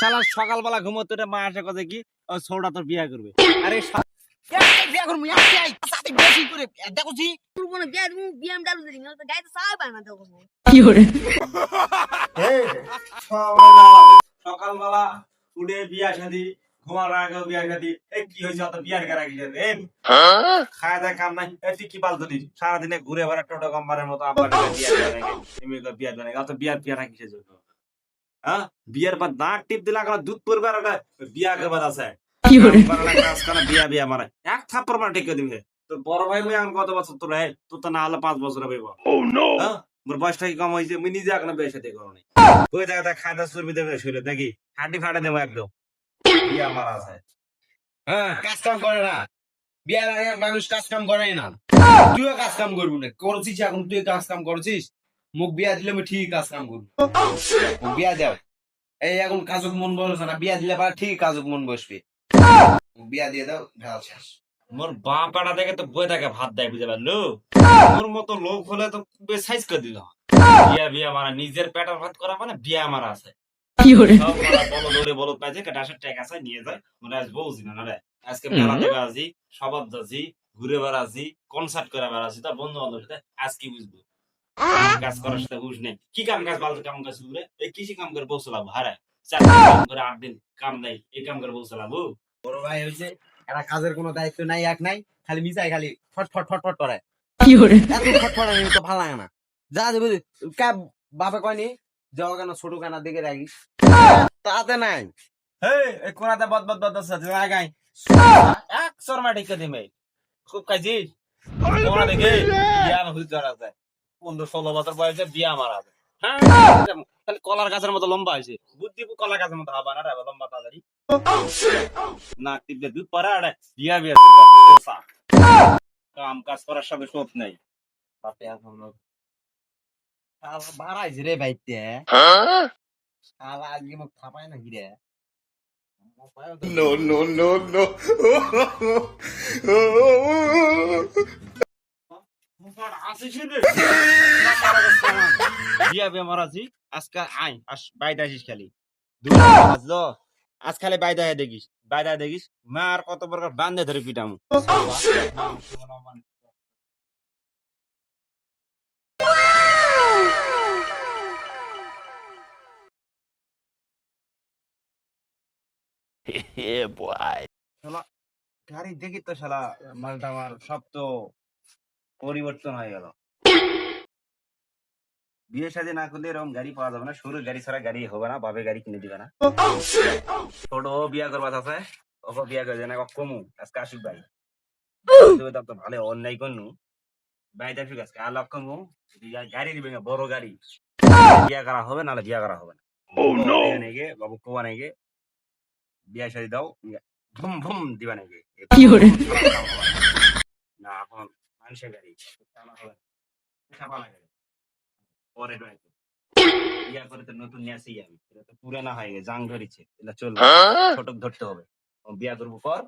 শালা সকালবেলা ঘুমোতে উঠে মা আসে কথা কি ও ছোড়া তোর বিয়া করবে। আরে বিয়া করব? দেখছি। সকালবেলা উঠে বিয়া শাদি ঘুমার আগে বিয়া শাদি এ কি হয়েছে? অত বিয়ার গারা কি এ খায় দায় কাম নাই। এ তুই কি পাল সারাদিনে ঘুরে বেড়া টোটো কোম্পানির মতো আব্বা বিয়ার বিয়ার অত বিয়ার বিয়ার কিসের জন্য? হ্যাঁ? বিয়ার পর দাঁত টিপ দিলে এখন দুধ পড়বে আর বিয়া করবার আছে। বিয়া বিয়া মারে। এক থাপ্পড় মারা ঠিক দিবে। তোর বড় ভাই মুই এখন কত বছর? তোর হে তোর তো না হলে পাঁচ বছর হবে হ্যাঁ? মোর বয়সটা কি কম হয়েছে মুই নিজে এখন বিয়ে সাথে করো ওই জায়গাটা খাদা চর্বি দেবে শুলে দেখি হাঁটি ফাটে দেবো একদম। বিয়া মারা আছে। হ্যাঁ কাজ কাম করে না। বিয়ার আগে মানুষ কাজ কাম করে না। তুইও কাজ কাম করবি না। করছিস এখন তুই কাজ কাম করছিস? মুখ বিয়া দিলে আমি ঠিক কাজ কাম করব। মুখ বিয়া দেও। এই এখন কাজক মন বসে না বিয়া দিলে পারে ঠিক কাজক মন বসবে। মুখ বিয়া দিয়ে দাও ভেড়া শেষ মোর বাঁ পাড়া দেখে তো বই থাকে ভাত দেয় বুঝতে পারল? মোর মতো লোক হলে তো সাইজ করে দিল। বিয়া বিয়া মারা নিজের পেটার ভাত করা মানে বিয়া মারা আছে। সব মারা বলো দৌড়ে বলো পাইছে ডাসের ট্যাগ আছে নিয়ে যায়। মানে আজ বলছি না রে? আজকে সবাব যাচ্ছি ঘুরে বেড়াচ্ছি কনসার্ট করে বেড়াচ্ছি তার বন্ধু বান্ধব সাথে আজ কি বুঝব? কাজ করার সাথে বুঝ নেই কি কাম কাজ বালতো কাম কাজ ঘুরে এই কৃষি কাম করে বসলাম হারায় চার কাম করে আট দিন কাম নেই এই কাম করে বসলাম বড় ভাই হয়েছে এরা কাজের কোনো দায়িত্ব নাই এক নাই খালি মিশাই খালি ফট ফট ফট ফট করে। এত ফট ফট আমি তো ভালো লাগে না। যা দেবে ক্যাব বাপে কয়নি? যাও কেন ছোট কেন দেখে রাখি তাতে নাই। হেই এই কোনাতে বদ বদ বদ আছে লাগাই এক শর্মা ঠিক দিমে। খুব কাজিস কোনা দেখে বিয়া হইতে ধরা যায় পনেরো ষোলো বছর বয়সে বিয়া মারা যায় হ্যাঁ তাহলে কলার গাছের মতো লম্বা হয়েছে। বুদ্ধি কলার গাছের মতো হবা না রে লম্বা তাড়াতাড়ি নাক টিপে দুধ পরে আরে বিয়া বিয়া কাম কাজ করার সঙ্গে শোধ নেই। বাপে এখন বাড়াইছে রে ভাইতে শালা আজকে মুখ ফাপায় নাকি রে? No, no, no, no. আজকে আই আস আসিস খালি। বুঝলো আজ খালি বাইরে দেখিস বাইরে দেখিস মার কত প্রকার বান্ধে ধরে পিটাম। গাড়ি দেখি তো শালা মালটা আমার সব তো পরিবর্তন হয়ে গেল। বিয়ে শাদী না করলে এরকম গাড়ি পাওয়া যাবে না। সরু গাড়ি ছাড়া গাড়ি হবে না বাবে গাড়ি কিনে দিবে না। ছোট বিয়া করবার আছে ওকে বিয়া করে না কমু আজকে আসুক ভাই। তো ভালো অন্যায় করনু। ভাই দেখুক আজকে আর লক্ষ কমু গাড়ি দিবে না বড় গাড়ি। বিয়া করা হবে নাহলে বিয়া করা হবে না। Oh, বাবু কোয়া নাকি বিয়া শাদী দাও ভুম ভুম দিবা নাকি না এখন পরে ড্রাইভ ইয়া করে তো নতুন নিয়ে আসি আমি। এটা তো পুরানা হয়ে গেছে জাং ধরেছে এটা চলবে। ছোট ধরতে হবে। বিয়া করব কর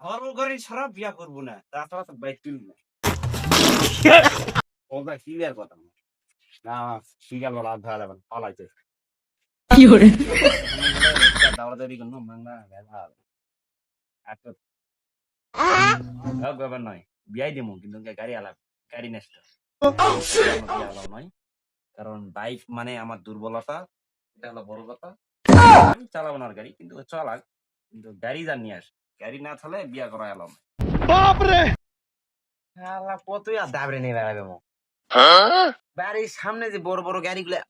আমার গাড়ি ছাড়া বিয়া করব না। তাছাড়া তো বাইক তুলব। না ওটা কি আর কথা? না আছে বলা ধরা যাবে না পালাইছে দাওড়াদাড়ি করল মাংনা ভেজা এত ব্যাপার নয়। বিয়াই দিমু কিন্তু গাড়ি আলাপ গাড়ি নেস্ট। নয় কারণ বাইক মানে আমার দুর্বলতা এটা হলো বড় কথা। আমি চালাবো না গাড়ি কিন্তু চালাক। কিন্তু গাড়ি যা নিয়ে আস গাড়ি না চালে বিয়া করা এলাম শালা কতই আর দাবড়ে নিয়ে বেড়াবে মো। বাড়ির সামনে যে বড় বড় গাড়িগুলা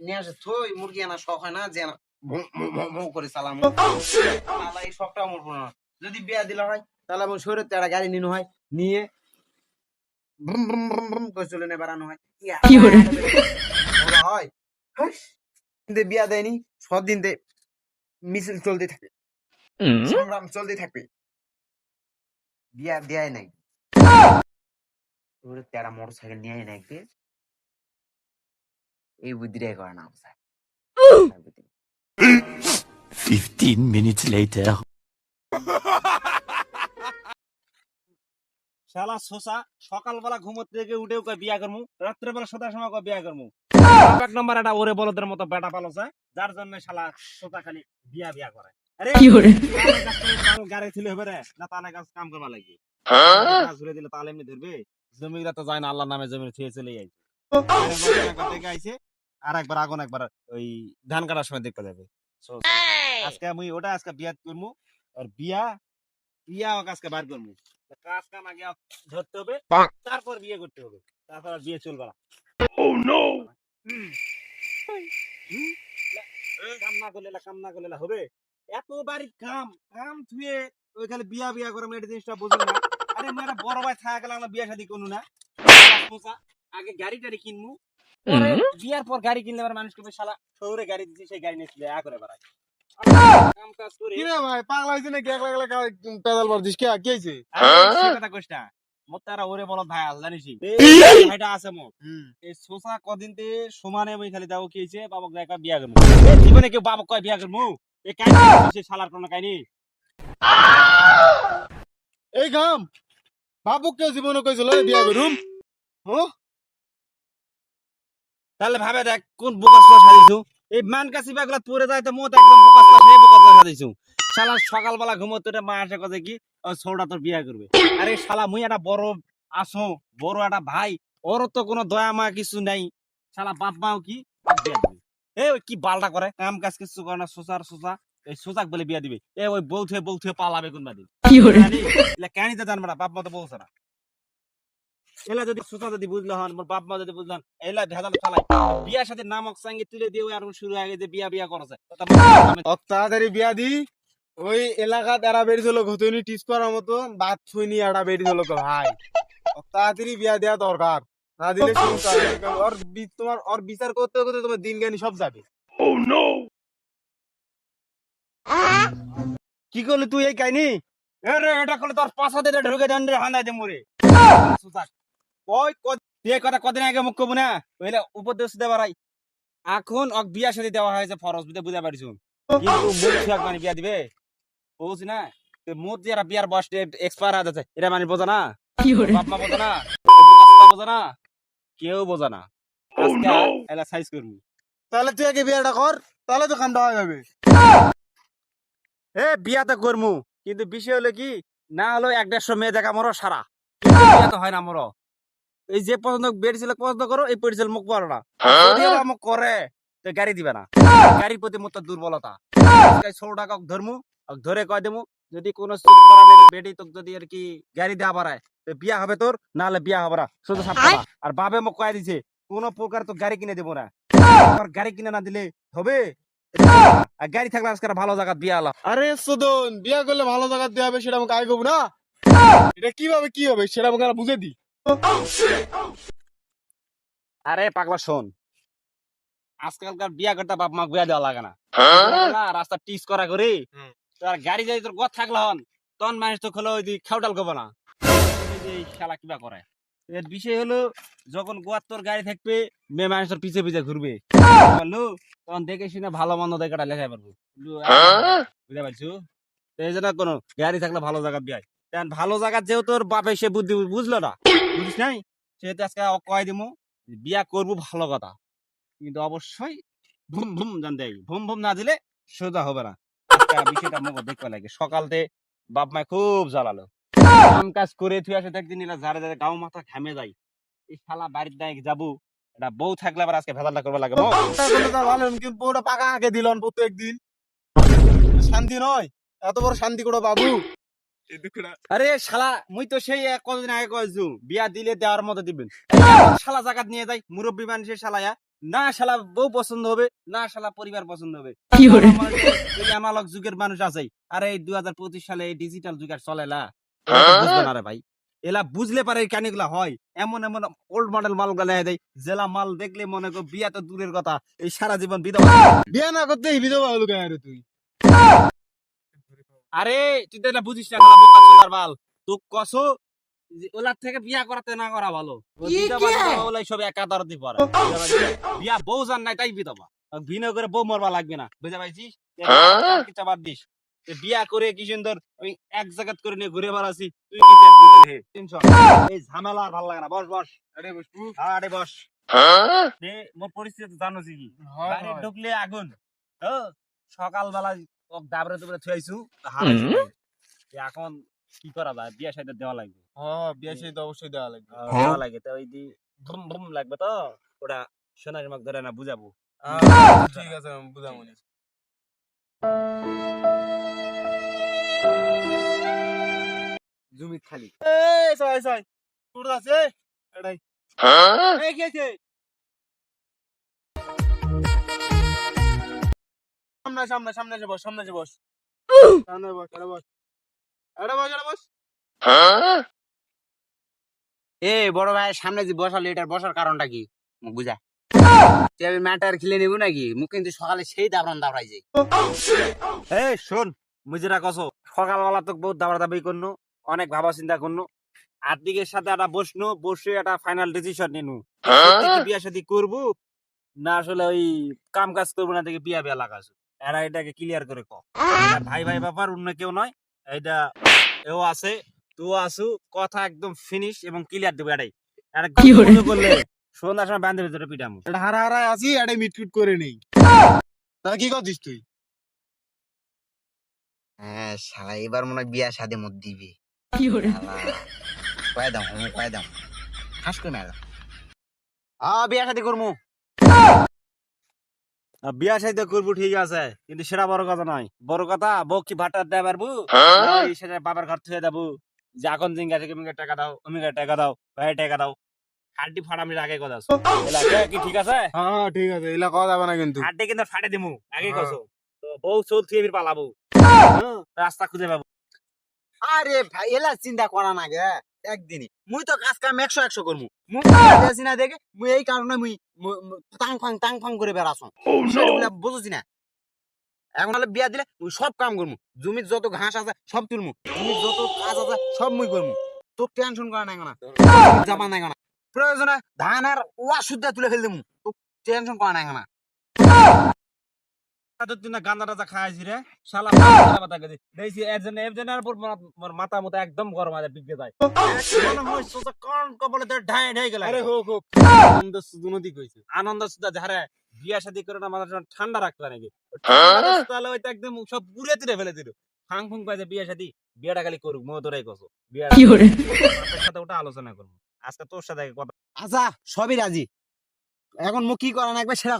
নিয়ে আসে থই মুরগি আনা শখ হয় না যে করে চালাম। শালা এই শখটা আমার পুরো না। যদি বিয়া দিলা হয় তাহলে আমার শরীরে একটা গাড়ি নিনো হয় নিয়ে ভ্রুম ভ্রুম ভ্রুম ভ্রুম করে চলে নিয়ে বেড়ানো হয়। ইয়া, হয়। কিন্তু বিয়া দেয়নি সদিন দে মিছিল চলতে থাকে। সংগ্রাম চলতে থাকবে বিয়া দেয় নাই। ওরে তেরা মোটর সাইকেল নিয়ে আয় না একদিন এই বুদ্ধিটাই করে না আমার স্যার। এই 15 minutes later. শালা শোষা সকালবেলা ঘুমোতে থেকে উঠেও কয় বিয়া করমু রাত্রেবেলা সদার সময় কয় বিয়া করমু। এক নম্বর একটা ওরে বলদের মতো বেটা পালছে যার জন্য শালা সোতা খালি বিয়া বিয়া করে। আরে থেকে তাল গাড়ি ছিল হবে রে না তালে গাছ কাম করবা লাগবে ঘুরে দিলে তালে এমনি ধরবে? তো যায় না আল্লাহর নামে জমি চলে যাই আইছে আর একবার আগুন একবার ওই ধান কাটার সময় দেখতে যাবে। আজকে আমি ওটা আজকে বিয়া করব আর বিয়া বিয়া বার করব। কাজ কাম আগে ধরতে হবে তারপর বিয়ে করতে হবে। তারপর আর বিয়ে চলবে না। Oh no! কাম না করলে কাম না করলে হবে? এত বাড়ি কাম কাম থুয়ে ওই খালি বিয়া বিয়া করে মেয়েটা জিনিসটা বুঝুন না। আরে মেয়েটা বড় ভাই থাকা গেলে আমরা বিয়া শাদি করব না। আগে গাড়ি টাড়ি কিনবো। বিয়ার পর গাড়ি কিনলে আবার মানুষকে বলে, শালা শহরে গাড়ি দিচ্ছি সেই গাড়ি নিয়ে চলে করে বেড়ায়। করে ভাই পাগলা হইছিস নাকি? একলা একলা পেদাল মারছিস? কে কি হইছে কথা কইস না। মোর ওরে বলত ভাই আল জানিস ভাইটা আছে মো এই সোসা কদিন তে সমানে আমি খালি দাও কি হইছে বাবক দেখা বিয়া করমু। জীবনে কেউ বাবক কয় বিয়া করমু? এ কাহিনী হইছে শালার কোন কাহিনী। এই গাম বাবুক কেউ জীবনে কইছিল এই বিয়া করুম? তাহলে ভাবে দেখ কোন বোকাসটা সাজিছু এই মান কাছি বাগলা পরে যায় তো মত একদম বোকাসটা সেই শালা সকালবেলা ঘুমোতে মা আসে কথা কি ও তোর বিয়া করবে। আরে শালা মুই একটা বড় আসো বড় একটা ভাই ওর তো কোনো দয়া মা কিছু নাই। শালা বাপ মাও কি? বাপ বিয়া দিবে এ ওই কি বালটা করে? কাম কাজ কিছু করে না সোসার সোসা এই সোসাক বলে বিয়া দিবে। এ ওই বলছে বলছে পালাবে কোনবা দিন। কাহিনীতে জানবে না বাপ মা তো বলছে না। এলা যদি সোসা যদি বুঝলো হন মোর বাপ মা যদি বুঝলাম এলা ভেজাল চালাই বিয়ার সাথে নামক সঙ্গে তুলে দিয়ে আর শুরু হয়ে গেছে বিয়া বিয়া করছে। তাড়াতাড়ি বিয়া দি ওই এলাকাত এরা বেরিয়েছিল ঘতুনি টিস করার মতো বাদ এরা বেরিয়েছিল ভাই। তাড়াতাড়ি বিয়া দেওয়া দরকার। না দিলে ওর তোমার ওর বিচার করতে করতে তোমার দিন জ্ঞানী সব যাবে। Oh! কি করলি তুই এই কাহিনী? এটা করলে তোর পাশা দিয়ে ঢুকে দেন রে হান্দাই দে মরে সুসাক ওই ক- তুই কথা কদিন আগে মুখ কবু না? ওইলে উপদেশ দেওয়া রাই এখন অক বিয়া সাথে দেওয়া হয়েছে ফরজ বুঝতে বুঝতে পারিস কিন্তু মুখ মানে বিয়া দিবে? বুঝ না? তো যে এরা বিয়ার বয়স এক্সপায়ার হয়ে যাচ্ছে এটা মানে বোঝা না? বাপ মা বোঝা না? বোঝা না? কেউ বোঝা না। Oh আজকে এলা সাইজ করবি। তাহলে তুই আগে বিয়াটা কর তাহলে তো কামটা হয়ে যাবে। এ বিয়া তো করমু। কিন্তু বিষয় হলো কি? না হলো এক দেড়শো মেয়ে দেখা মরো সারা বিয়া তো হয় না মরো। এই যে পছন্দ বেড়ি ছেলে পছন্দ করো এই পেড়ি ছেলে মুখ পারো না। যদি ওরা মুখ করে তো গাড়ি দিবে না। গাড়ির প্রতি মোর তো দুর্বলতা। ষোলো টাকা ধরমু ধরে কয় দেমু যদি কোনো বাড়ালে তোকে যদি আর কি গাড়ি দেওয়া বাড়ায় তো বিয়া হবে তোর না হলে বিয়া হবে না। শুধু আর বাবে মোক কয়ে দিছে কোন প্রকার তো গাড়ি কিনে দেবো না। আর গাড়ি কিনে না দিলে হবে? আর গাড়ি থাকলে আজকে ভালো জায়গা বিয়া আলাপ আরে সুদন বিয়া করলে ভালো জায়গা দেওয়া হবে সেটা আমাকে আগে না? এটা কীভাবে কি হবে সেটা আমাকে বুঝে দি। আরে পাগলা শোন। আজকালকার বিয়া করতে বাপ মা বিয়া দেওয়া লাগে না। না, রাস্তা টিস করা করি। তোর গাড়ি যদি তোর গত থাকলে হন তখন মানুষ তো খোলো ওই খেউটাল করব না। খেলা কিবা করে। এর বিষয় হলো যখন গোয়ার তোর গাড়ি থাকবে মেয়ে মানুষ তোর পিছে পিছে ঘুরবে। বলল তখন দেখে শুনে ভালো মন্দ দেখাটা লেখাই পারব বুঝলো? বুঝতে পারছ? এই জন্য কোনো গাড়ি থাকলে ভালো জায়গা বিয়াই কারণ ভালো জায়গা যেহেতু তোর বাপে সে বুদ্ধি বুঝলো না। বুঝিস নাই? সেহেতু আজকে কয় দিমু? বিয়া করব ভালো কথা। কিন্তু অবশ্যই ভুম ভুম জানতে হবে। ভুম ভুম না দিলে সোজা হবে না। বিষয়টা মুখ দেখতে লাগে সকালতে বাপ মায় খুব জ্বালালো। কাম কাজ করে তুই আসে একদিন এলা ঝাড়ে ঝাড়ে গাও মাথা ঘামে যাই এই শালা বাড়ির দায় যাব। এটা বউ থাকলে আবার আজকে ভেজালটা করবে লাগে। তা তো পাকা আগে দিলন প্রত্যেক দিন শান্তি নয়। এত বড় শান্তি করে বাবু। আরে শালা মুই তো সেই কতদিন আগে কয়েছু বিয়া দিলে দেওয়ার মতো দিবেন। শালা জাগাত নিয়ে যাই মুরব্বী মানুষের শালায়া না শালা বউ পছন্দ হবে না শালা পরিবার পছন্দ হবে। অ্যানালগ যুগের মানুষ আছে আরে এই দুই হাজার পঁচিশ সালে এই ডিজিটাল যুগ আর চলে না। রে ভাই। এলা বুঝলে পারে কানিগুলা হয়? এমন এমন ওল্ড মডেল মালগুলা দেয় জেলা মাল দেখলে মনে কর বিয়া তো দূরের কথা এই সারা জীবন বিধবা। বিয়া না করতে বিধবা হলো কেন তুই? আরে তুই তো এটা বুঝিস না বোকা চোদার বাল। তুই কসো যে ওলার থেকে বিয়া করাতে না করা ভালো। ওলাই সব একাধার দি পড়ে। বিয়া বউ জান নাই তাই বিধবা। আর বিনয় করে বউ মরবা লাগবে না বুঝতে পারছিস? কিচ্ছা বাদ দিস। বিয়া করে কি সুন্দর ওই এক জায়গাত করে নিয়ে ঘুরে বেড়াচ্ছি তুই কি এই ঝামেলা আর ভালো লাগে না বস বস। আরে বসবু হ্যাঁ, আরে বস। নে, মোর পরিস্থিতি জানো কি হয়, বাড়ি ঢুকলে আগুন ও সকালবেলা ওক দাবরে দুবরে থুয়াইছু এখন কি করা যায়? বিয়া সাইডে দেওয়া লাগবে। হ্যাঁ বিয়া সেই তো অবশ্যই দেওয়া লাগবে। দেওয়া লাগে। তো ওই দি ভুম ভুম লাগবে তো? ওটা সোনার মাক ধরে না বুঝাবো। ঠিক আছে আমি বুঝামনি জমিত খালি। এই সয় সয় তোর আছে? এটাই। এই কি আছে সামনে সামনে সামনে এসে বস সামনে এসে বস। সামনে বস এটা বস। এটা বস এটা বস। এ বড় ভাই সামনে যে বসালো এটার বসার কারণটা কি? বুঝা তুই আমি ম্যাটার খেলে নেব নাকি? মুখ কিন্তু সকালে সেই দাবরান দাবরাই যাই এই শোন মুজিরা কসো সকালবেলা তো বহুত দাবড়া দাবি করনু অনেক ভাবা চিন্তা করনু। আর দিকের সাথে একটা বসনু বসে একটা ফাইনাল ডিসিশন নিনু। সত্যি বিয়া শাদী করব না আসলে ওই কাম কাজ করব না থেকে বিয়া বিয়া লাগাছো এরা এটাকে ক্লিয়ার করে ক ভাই ভাই ব্যাপার অন্য কেউ নয়। এটা এও আছে তুই আসু কথা একদম ফিনিশ এবং ক্লিয়ার দেবো এটাই। এটা মনে করলে সন্ধ্যার সময় বান্ধবের ভিতরে পিটামু। এটা হারা হারা আছি এটা মিটফিট করে নেই। তা কি করছিস তুই? হ্যাঁ শালা এবার মনে হয় বিয়া সাদে মত দিবি। কয়ে দাও হুম কয়ে দাও। হাস করে মেলা আ বিয়া সাথে করমু। বিয়া সাইতে করব ঠিক আছে কিন্তু সেটা বড় কথা নয়। বড় কথা বউ কি ভাটার দেয় পারব? ওই সেটা বাবার ঘর থেকে যাব যে এখন জিঙ্গা থেকে টাকা দাও অমিঙ্গা টাকা দাও ভাই টাকা দাও হাড্ডি ফাটামির আগে কথা আছো। কি ঠিক আছে? হ্যাঁ ঠিক আছে এগুলা কথা যাবে না কিন্তু। হাড্ডি কিন্তু ফাটে দিমু আগে হ্যাঁ। কছো তো বউ চল থেকে পালাবো। হ্যাঁ, রাস্তা খুঁজে পাবো। আরে ভাই এলা চিন্তা করা না গে। একদিনই। মুই তো কাজ কাম একশো একশো করমু। মুই দেখছি না দেখে মুই এই কারণে মুই মু- ফাং টাং ফাং করে বেড়াছো বুঝছি না। এখন হলে বিয়া দিলে মুই সব কাম করমু। জমির যত ঘাস আছে সব তুলমু। জমির যত কাজ আছে সব মুই করমু। তোর টেনশন করা নাই না যাবা নাই না প্রয়োজনে ধান আর ওয়া সুদ্ধা তুলে ফেল দিমু। তোর টেনশন করা নাই না মাথা মতো একদম গরম আছে বিগে যায়। মনে হয় আনন্দ সুদা যাহারে বিয়া শাদী করে না মাথাটা ঠান্ডা রাখতে নাকি? তাহলে ওইটা একদম সব পুড়ে তুলে ফেলে দিল। ফাং ফুং পাইছে বিয়া শাদী বিয়াটা খালি করুক মো তোরাই কসো বিয়া সাথে ওটা আলোচনা করব। আজকে তোর সাথে কথা আচ্ছা সবই রাজি। এখন মুখ কি করা লাগবে সেটা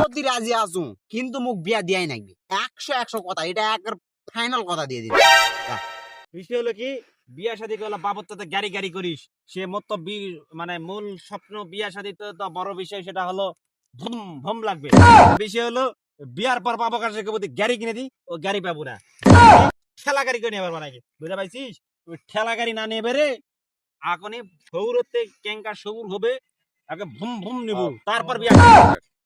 প্রতি রাজি আছো, কিন্তু মুখ বিয়া দিয়াই নাকবি একশো একশো কথা, এটা একবার ফাইনাল কথা দিয়ে দিবি। বিষয় হলো কি, বিয়া শাদী করলে বাবদ তো গাড়ি গাড়ি করিস। সে মত মানে মূল স্বপ্ন বিয়া শাদী তো বড় বিষয়, সেটা হলো লাগবে। বিষয় হলো, বিয়ার পর বাবা কাছে প্রতি গাড়ি কিনে দি, ও গাড়ি পাবো না। ঠেলা গাড়ি করে নেবার নাকি? বুঝতে ঠেলা গাড়ি না নেবে রে এখনই সৌরতে ক্যাঙ্কার সবুর হবে আগে ভুম ভুম নিব। তারপর বিয়া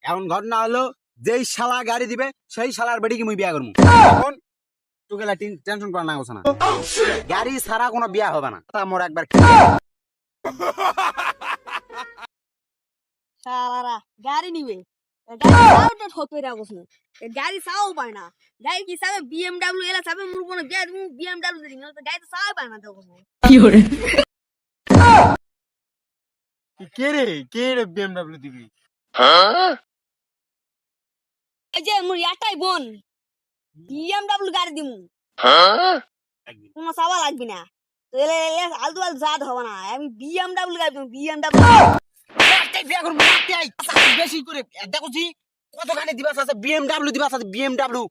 এখন ঘটনা হলো যেই শালা গাড়ি দিবে সেই শালার বেটিকে মুই বিয়া করব এখন তোকে টেনশন করা না। না গাড়ি ছাড়া কোনো বিয়া হবে না। তা মোর একবার শালারা গাড়ি নিবে। গাড়ি চাও পায় না। গাড়ি কি চাবে? বিএমডব্লিউ এলা চাবে মুর কোনো বিয়া তুমি বিএমডব্লিউ গাড়ি তো চাও পায় না কে রে? কে রে বিএমডব্লিউ দিবি? এই যে মুর একটাই বোন। বিএমডব্লিউ গাড়ি দিমু। কোনো লাগবে না। এলে এলে আলতু আলতু জাত হবে না। আমি বিএমডব্লিউ গাড়ি দিমু বিএমডব্লিউ একটাই বিয়া করব একটাই আচ্ছা, বেশি করে দেখো জি কতখানি দিবাস আছে? বিএমডব্লিউ দিবাস আছে বিএমডব্লিউ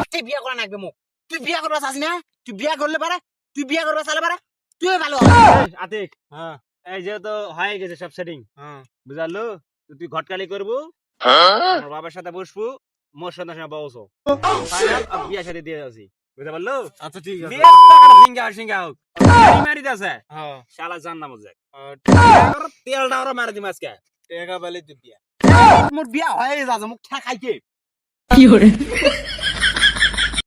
একটাই বিয়া করা লাগবে মোক। তুই বিয়া করবা চাস না? তুই বিয়া করলে পারে? তুই বিয়া করবা চালে পারে? তুই ভালো এই, আতিক হ্যাঁ। এই যেহেতু হয়ে গেছে সব সেটিং হ্যাঁ। বুঝালো? তুই ঘটকালি করব আমার বাবার সাথে বসবো মোর সঙ্গে সঙ্গে বসো। ফাইনাল বিয়া সাথে দিয়ে আসি বুঝতে পারল? আচ্ছা ঠিক আছে। বিয়ের টাকাটা সিঙ্গা হোক সিঙ্গা হোক। মারি দিয়েছে। হ্যাঁ। শালা জান নাম যায় তেলটা ওরা মারি দিম আজকে। টাকা তুই বিয়া। মোর বিয়া হয়ে যাচ্ছে মোক ঠেকাইকে